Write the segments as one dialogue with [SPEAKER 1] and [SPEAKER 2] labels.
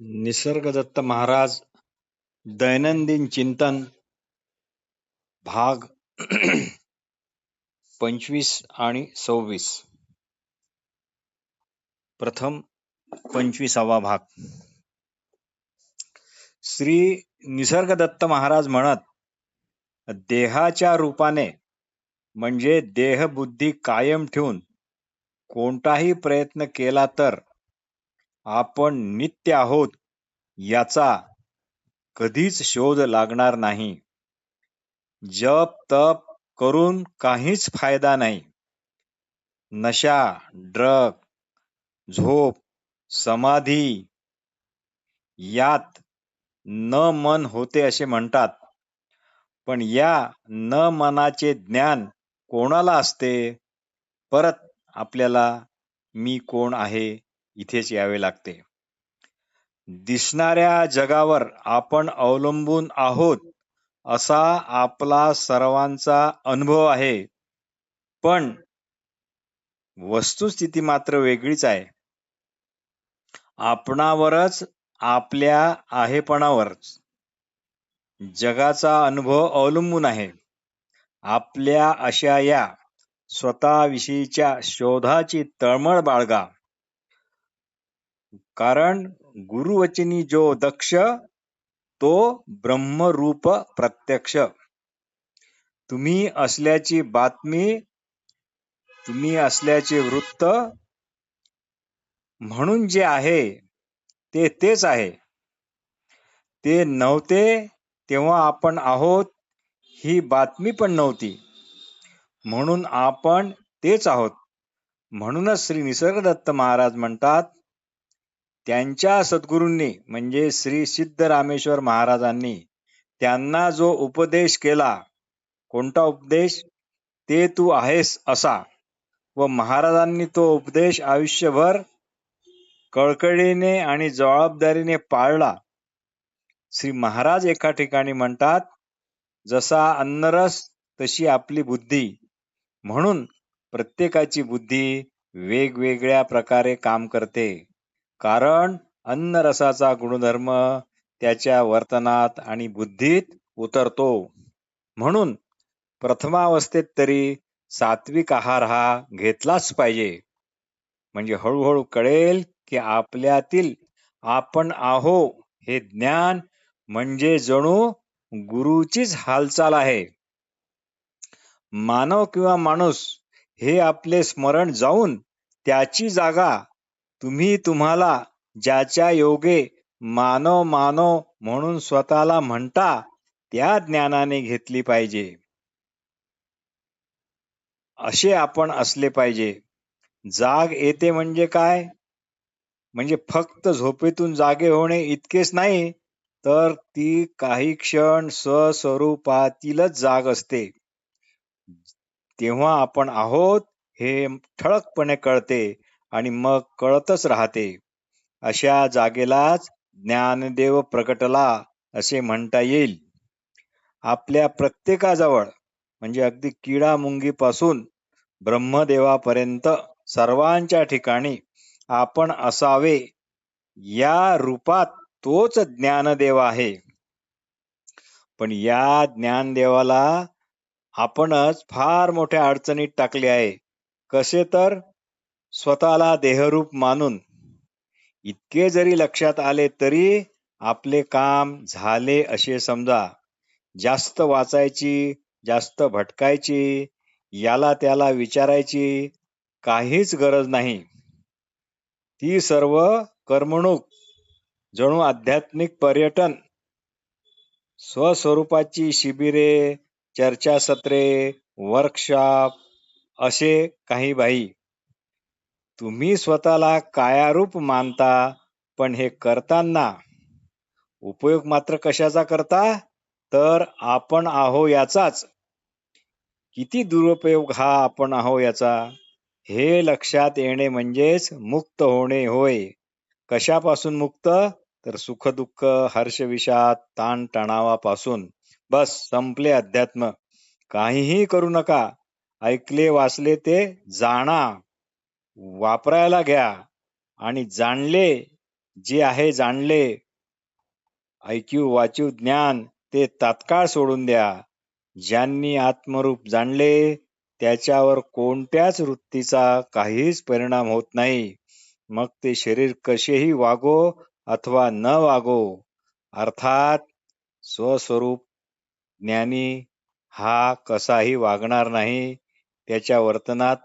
[SPEAKER 1] निसर्गदत्त महाराज दैनंदिन चिंतन भाग पंचवीस आणि सव्वीस. प्रथम पंचवीसावा भाग. श्री निसर्गदत्त महाराज म्हणत देहाच्या रूपाने म्हणजे देहबुद्धी कायम ठेवून कोणताही प्रयत्न केला तर आपण नित्य आहोत याचा कधीच शोध लागणार नाही. जप तप करून काहीच फायदा नाही. नशा ड्रग झोप समाधी यात न मन होते असे म्हणतात. पण या न मनाचे ज्ञान कोणाला असते? परत आपल्याला मी कोण आहे? इथेच यावे लागते. दिसणाऱ्या जगावर आपण अवलंबून आहोत असा आपला सर्वांचा अनुभव आहे. पण वस्तुस्थिती मात्र वेगळीच आहे. आपणावरच आपल्या आहेपणावरच. जगाचा अनुभव अवलंबून आहे. आपल्या अशा या स्वतःविषयीच्या शोधाची तळमळ बाळगा. कारण गुरुवचनी जो दक्ष तो ब्रह्मरूप प्रत्यक्ष. तुम्ही असल्याची बातमी तुम्ही असल्याचे वृत्त म्हणून जे आहे ते तेच आहे. ते नव्हते तेव्हा आपण आहोत ही बातमी पण नव्हती. म्हणून आपण तेच आहोत. म्हणूनच श्री निसर्गदत्त महाराज म्हणतात त्यांच्या सद्गुरूंनी म्हणजे श्री सिद्धरामेश्वर महाराजांनी त्यांना जो उपदेश केला कोणता उपदेश? ते तू आहेस असा. व महाराजांनी तो उपदेश आयुष्यभर कळकळीने आणि जबाबदारीने पाळला. श्री महाराज एका ठिकाणी म्हणतात जसा अन्नरस तशी आपली बुद्धी. म्हणून प्रत्येकाची बुद्धी वेगवेगळ्या प्रकारे काम करते. कारण अन्नरसाचा गुणधर्म त्याच्या वर्तनात आणि बुद्धीत उतरतो. म्हणून प्रथमावस्थेत तरी सात्विक आहार हा घेतलाच पाहिजे. म्हणजे हळूहळू कळेल की आपल्यातील आपण आहो हे ज्ञान म्हणजे जणू गुरुचीच हालचाल आहे. मानव किंवा माणूस हे आपले स्मरण जाऊन त्याची जागा तुम्ही तुम्हाला ज्याच्या योगे मानव मानव म्हणून स्वतःला म्हणता त्या ज्ञानाने घेतली पाहिजे. असे आपण असले पाहिजे. जाग येते म्हणजे काय? म्हणजे फक्त झोपेतून जागे होणे इतकेच नाही तर ती काही क्षण स्वस्वरूपातीलच जाग असते. तेव्हा आपण आहोत हे ठळकपणे कळते. आणि मग कळतच राहते. अशा जागेलाच ज्ञानदेव प्रकटला असे म्हणता येईल. आपल्या प्रत्येकाजवळ म्हणजे अगदी किडा मुंगीपासून ब्रह्मदेवापर्यंत सर्वांच्या ठिकाणी आपण असावे या रूपात तोच ज्ञानदेव आहे. पण या ज्ञानदेवाला आपणच फार मोठ्या अडचणीत टाकले आहे. कसे तर स्वतःला देहरूप मानून इतके जरी लक्षात आले तरी आपले काम झाले असे समजा. जास्त वाचायची जास्त भटकायची याला त्याला विचारायची काहीच गरज नाही. ती सर्व करमणूक जणू आध्यात्मिक पर्यटन स्वस्वरूपाची शिबिरे चर्चासत्रे वर्कशॉप असे काही बाई तुम्ही स्वतःला कायारूप मानता पण हे करताना उपयोग मात्र कशाचा करता? तर आपण आहो याचाच. किती दुरुपयोग हा आपण आहो याचा? हे लक्षात येणे म्हणजेच मुक्त होणे होय. कशापासून मुक्त? तर सुख दुःख हर्ष विषाद ताण तणावापासून बस संपले अध्यात्म. काहीही करू नका. ऐकले वाचले ते जाणा. वापरायला घ्या आणि जाणले जे आहे जाणले. ऐक्यू वाचू ज्ञान ते तात्काळ सोडून द्या. ज्यांनी आत्मरूप जाणले त्याच्यावर कोणत्याच वृत्तीचा काहीच परिणाम होत नाही. मग ते शरीर कसेही वागो अथवा न वागो अर्थात स्वस्वरूप ज्ञानी हा कसाही वागणार नाही. त्याच्या वर्तनात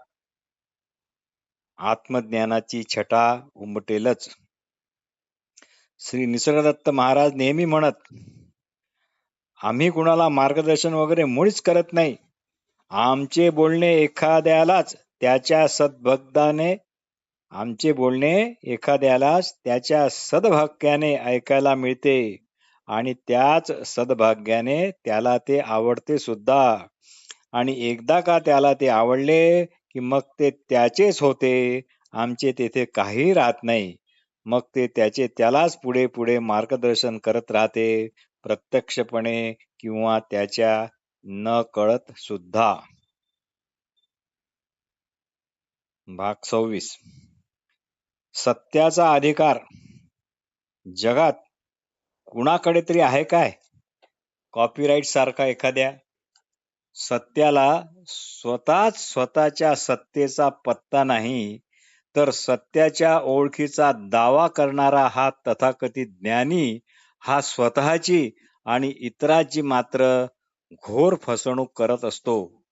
[SPEAKER 1] आत्मज्ञानाची छटा उमटेलच. श्री निसर्गदत्त महाराज नेहमी म्हणत आम्ही कुणाला मार्गदर्शन वगैरे मुळीच करत नाही. आमचे बोलणे एखाद्यालाच त्याच्या सद्भक्ताने आमचे बोलणे एखाद्यालाच त्याच्या सद्भाग्याने ऐकायला मिळते आणि त्याच सद्भाग्याने त्याला ते आवडते सुद्धा आणि एकदा का त्याला ते आवडले की मग ते त्याचेच होते. आमचे तेथे काही राहत नाही. मग ते त्याचे त्यालाच पुढे पुढे मार्गदर्शन करत राहते प्रत्यक्षपणे किंवा त्याच्या न कळत सुद्धा. भाग सव्वीस. सत्याचा अधिकार. जगात कुणाकडे तरी आहे काय? कॉपीराईट सारखा एखाद्या? सत्याला स्वतःच स्वतःच्या सत्तेचा पत्ता नाही तर सत्याच्या ओळखीचा दावा करणारा हा तथाकथित ज्ञानी हा स्वतःची आणि इतरांची मात्र घोर फसवणूक करत असतो.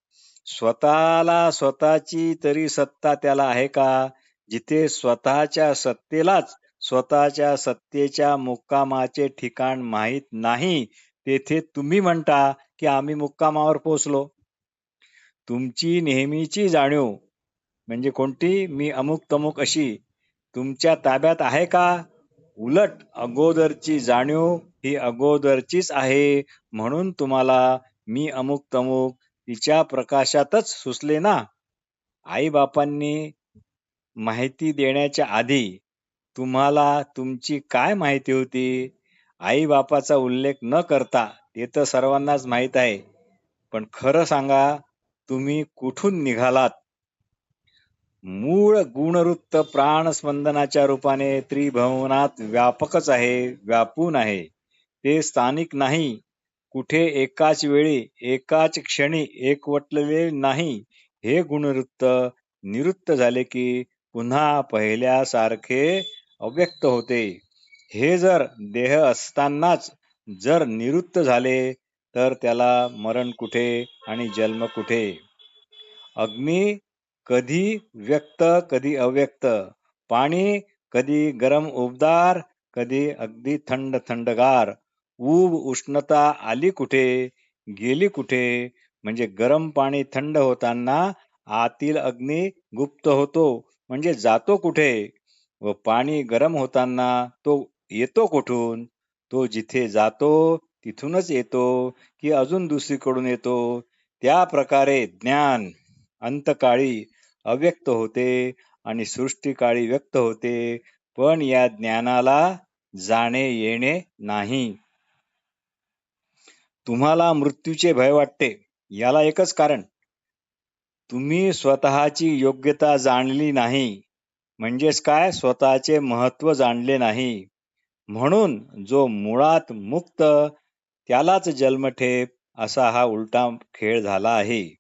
[SPEAKER 1] स्वतःला स्वतःची तरी सत्ता त्याला आहे का? जिथे स्वतःच्या सत्तेलाच स्वतःच्या सत्तेच्या मुक्कामाचे ठिकाण माहीत नाही तेथे तुम्ही म्हणता की आम्ही मुक्कामावर पोचलो तुमची नेहमीची जाणीव म्हणजे कोणती? मी अमुक तमुक अशी. तुमच्या ताब्यात आहे का? उलट अगोदरची जाणीव ही अगोदरचीच आहे म्हणून तुम्हाला मी अमुक तमुक तिच्या प्रकाशातच सुचले ना? आई बापांनी माहिती देण्याच्या आधी तुम्हाला तुमची काय माहिती होती? आई बापाचा उल्लेख न करता ते तर सर्वांनाच माहीत आहे. पण खरं सांगा तुम्ही कुठून निघालात? मूळ गुणवृत्त प्राणस्पंदनाच्या रूपाने त्रिभुवनात व्यापकच आहे व्यापून आहे. ते स्थानिक नाही. कुठे एकाच वेळी एकाच क्षणी एकवटलेले नाही. हे गुणवृत्त निवृत्त झाले की पुन्हा पहिल्यासारखे अव्यक्त होते. हे जर देह असतानाच जर निवृत्त झाले तर त्याला मरण कुठे आणि जन्म कुठे? अग्नी कधी व्यक्त कधी अव्यक्त? पाणी कधी गरम उबदार कधी अगदी थंड थंडगार? ऊब उष्णता आली कुठे गेली कुठे? म्हणजे गरम पाणी थंड होताना आतील अग्नी गुप्त होतो म्हणजे जातो कुठे? व पाणी गरम होताना तो येतो कुठून? तो जिथे जातो तिथूनच येतो की अजून दुसरीकडून येतो. त्या प्रकारे ज्ञान अंतकाळी अव्यक्त होते आणि सृष्टीकाळी व्यक्त होते पण या ज्ञानाला जाणे येणे नाही. तुम्हाला मृत्यूचे भय वाटते याला एकच कारण. तुम्ही स्वतःची योग्यता जाणली नाही. म्हणजेच काय? स्वतःचे महत्त्व जाणले नाही. म्हणून जो मुळात मुक्त त्यालाच जन्मठेप असा हा उलटा खेळ झाला आहे.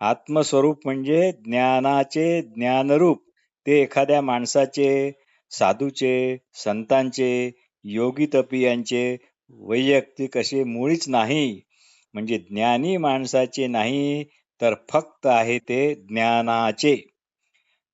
[SPEAKER 1] आत्मस्वरूप म्हणजे ज्ञानाचे ज्ञानरूप. ते एखाद्या माणसाचे साधूचे संतांचे योगी तपियांचे वैयक्तिक असे मुळीच नाही. म्हणजे ज्ञानी माणसाचे नाही तर फक्त आहे ते ज्ञानाचे.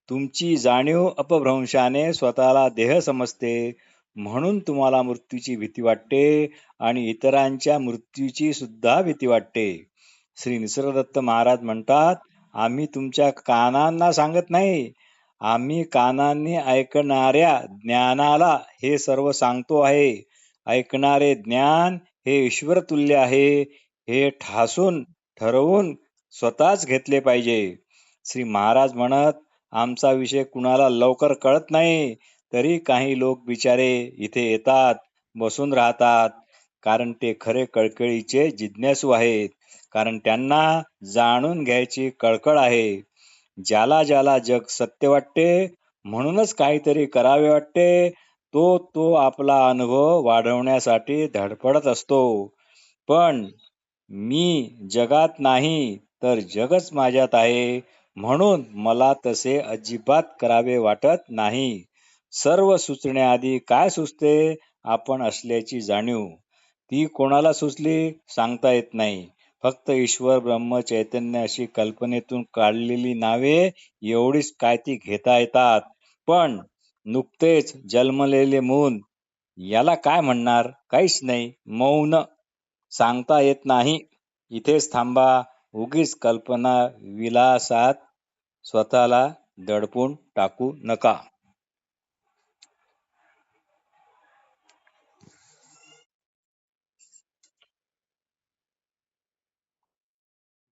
[SPEAKER 1] तुमची जाणीव अपभ्रंशाने स्वतःला देह समजते म्हणून तुम्हाला मृत्यूची भीती वाटते आणि इतरांच्या मृत्यूची सुद्धा भीती वाटते. श्री निसर्गदत्त महाराज म्हणतात आम्ही तुमच्या कानांना सांगत नाही. आम्ही कानांनी ऐकणाऱ्या ज्ञानाला हे सर्व सांगतो आहे. ऐकणारे ज्ञान हे ईश्वर तुल्य आहे. हे ठासून ठरवून स्वतःच घेतले पाहिजे. श्री महाराज म्हणत आमचा विषय कुणाला लवकर कळत नाही. तरी काही लोक बिचारे इथे येतात बसून राहतात. कारण ते खरे कळकळीचे जिज्ञासू आहेत. कारण त्यांना जाणून घ्यायची कळकळ आहे. ज्याला ज्याला जग सत्य वाटते म्हणूनच काहीतरी करावे वाटते तो तो आपला अनुभव वाढवण्यासाठी धडपडत असतो. पण मी जगात नाही तर जगच माझ्यात आहे. म्हणून मला तसे अजिबात करावे वाटत नाही. सर्व सुचण्याआधी काय सुचते आपण असल्याची जाणीव. ती कोणाला सुचली? सांगता येत नाही. फक्त ईश्वर ब्रह्म चैतन्य अशी कल्पनेतून काढलेली नावे एवढीच काय ती घेता येतात. पण नुकतेच जन्मलेले मूल याला काय म्हणणार? काहीच नाही. मौन सांगता येत नाही. इथेच थांबा. उगीच कल्पना विलासात स्वतःला दडपून टाकू नका.